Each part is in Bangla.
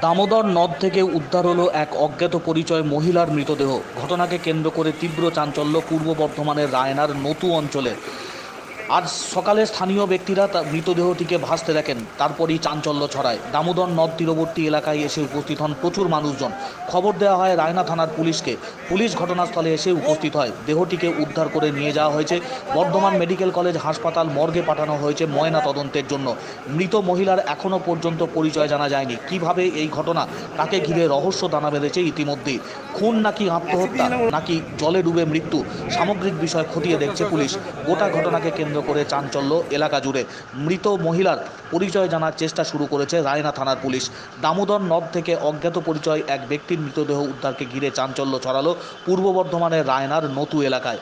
দামোদর নদ থেকে উদ্ধার হলো এক অজ্ঞাত পরিচয় মহিলার মৃতদেহ। ঘটনাকে কেন্দ্র করে তীব্র চাঞ্চল্য পূর্ব বর্ধমানের রায়নার নতু অঞ্চলে। আজ সকালে স্থানীয় ব্যক্তিরা তার মৃতদেহটিকে ভাসতে দেখেন। তারপরই চাঞ্চল্য ছড়ায়। দামোদর নদ তীরবর্তী এলাকায় এসে উপস্থিত হন প্রচুর মানুষজন। খবর দেওয়া হয় রায়না থানার পুলিশকে। পুলিশ ঘটনাস্থলে এসে উপস্থিত হয়। দেহটিকে উদ্ধার করে নিয়ে যাওয়া হয়েছে। বর্ধমান মেডিকেল কলেজ হাসপাতাল মর্গে পাঠানো হয়েছে ময়না তদন্তের জন্য। মৃত মহিলার এখনও পর্যন্ত পরিচয় জানা যায়নি। কীভাবে এই ঘটনা, তাকে ঘিরে রহস্য দানা বেঁধেছে ইতিমধ্যেই। খুন নাকি আত্মহত্যা, নাকি জলে ডুবে মৃত্যু, সামগ্রিক বিষয় খতিয়ে দেখছে পুলিশ। গোটা ঘটনাকে কেন্দ্র করে চাঞ্চল্য এলাকা জুড়ে। মৃত মহিলার পরিচয় জানার চেষ্টা শুরু করেছে রায়না থানার পুলিশ। দামোদর নদ থেকে অজ্ঞাত পরিচয় এক ব্যক্তির মৃতদেহ উদ্ধারকে ঘিরে চাঞ্চল্য ছড়ালো পূর্ব বর্ধমানের রায়নার নতু এলাকায়।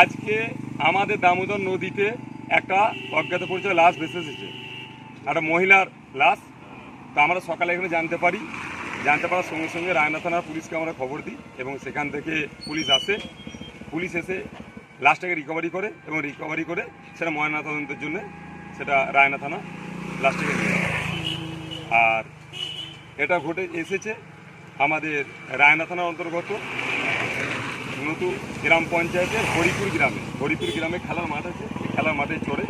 আজকে আমাদের দামোদর নদীতে একটা অজ্ঞাত পরিচয় লাশ ভেসে এসেছে। একটা মহিলার লাশ। তো আমরা সকালে এখানে জানতে পারি। জানতে পারার সঙ্গে সঙ্গে রায়না থানার পুলিশকে আমরা খবর দিই এবং সেখান থেকে পুলিশ আসে। পুলিশ এসে লাশটাকে রিকভারি করে এবং রিকভারি করে সেটা ময়নাতদন্তের জন্য সেটা রায়না থানা লাশটাকে নিয়ে আর এটা ঘটে, এসেছে আমাদের রায়না থানার অন্তর্গত। নতুন গ্রাম পঞ্চায়েতের হরিপুর গ্রামে হরিপুর গ্রামে খেলার মাঠ আছে খেলার মাঠে চড়ে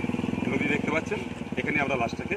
নদী দেখতে পাচ্ছেন। এখানে আমরা লাশটাকে